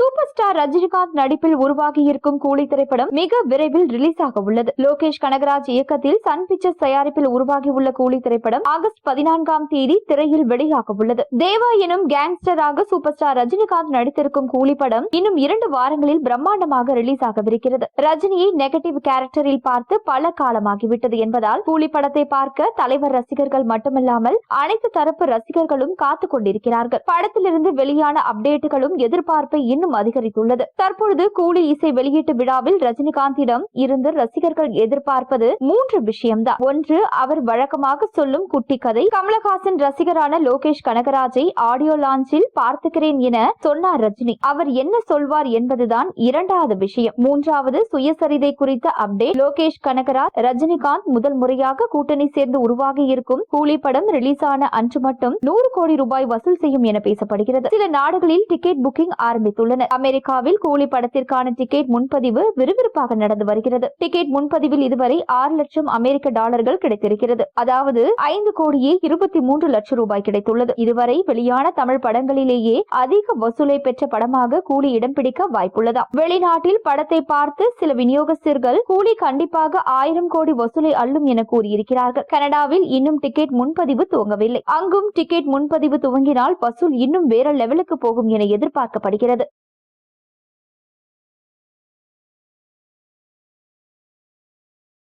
Super star Rajinikanth நடிப்பில் உருவாகி இருக்கும் கூலி திரைப்படம் மிக விரைவில் ரிலீஸ் ஆக உள்ளது. லோகேஷ் கனகராஜ் இயக்கத்தில் சன் பிக்சர்ஸ் தயாரிப்பில் உருவாகி உள்ள கூலி திரைப்படம் ஆகஸ்ட் பதினான்காம் தேதி திரையில் வெளியாக உள்ளது. தேவா எனும் கேங்ஸ்டராக சூப்பர் ஸ்டார் ரஜினிகாந்த் நடித்திருக்கும் கூலி படம் இன்னும் இரண்டு வாரங்களில் பிரம்மாண்டமாக ரிலீஸ் ஆகவிருக்கிறது ரஜினியை நெகட்டிவ் கேரக்டரில் பார்த்து பல காலமாகிவிட்டது என்பதால் கூலி படத்தை பார்க்க தலைவர் ரசிகர்கள் மட்டுமல்லாமல் அனைத்து தரப்பு ரசிகர்களும் காத்துக் கொண்டிருக்கிறார்கள். படத்திலிருந்து வெளியான அப்டேட்டுகளும் எதிர்பார்ப்பை இன்னும் அதிகரித்துள்ளது. தற்பொழுது கூலி இசை வெளியீட்டு விழாவில் ரஜினிகாந்திடம் இருந்து ரசிகர்கள் எதிர்பார்ப்பது மூன்று விஷயம்தான். ஒன்று அவர் வழக்கமாக சொல்லும் குட்டி கதை. கமலஹாசன் ரசிகரான லோகேஷ் கனகராஜை ஆடியோ லான்ச்சில் பார்த்துக்கிறேன் என சொன்னார் ரஜினி. அவர் என்ன சொல்வார் என்பதுதான் இரண்டாவது விஷயம். மூன்றாவது சுயசரிதை குறித்த அப்டேட் லோகேஷ் கனகராஜ் ரஜினிகாந்த் முதல் முறையாக கூட்டணி சேர்ந்து உருவாகி இருக்கும் கூலி படம் ரிலீஸ் ஆன அன்று மட்டும் நூறு கோடி ரூபாய் வசூல் செய்யும் என பேசப்படுகிறது. சில நாடுகளில் டிக்கெட் புக்கிங் ஆரம்பித்துள்ளன. ஆரம்பித்துள்ளனர் அமெரிக்காவில் கூலி படத்திற்கான டிக்கெட் முன்பதிவு விறுவிறுப்பாக நடந்து வருகிறது. டிக்கெட் முன்பதிவில் இதுவரை ஆறு லட்சம் அமெரிக்க டாலர்கள் கிடைத்திருக்கிறது. அதாவது ஐந்து கோடியே இருபத்தி மூன்று லட்சம் ரூபாய் கிடைத்துள்ளது. இதுவரை வெளியான தமிழ் படங்களிலேயே அதிக வசூலை பெற்ற படமாக கூலி இடம் பிடிக்க வாய்ப்புள்ளதாம். வெளிநாட்டில் படத்தை பார்த்து சில விநியோகஸ்தர்கள் கூலி கண்டிப்பாக ஆயிரம் கோடி வசூலை அள்ளும் என கூறியிருக்கிறார்கள். கனடாவில் இன்னும் டிக்கெட் முன்பதிவு துவங்கவில்லை. அங்கும் டிக்கெட் முன்பதிவு துவங்கினால் வசூல் இன்னும் வேற லெவலுக்கு போகும் என எதிர்பார்க்கப்படுகிறது.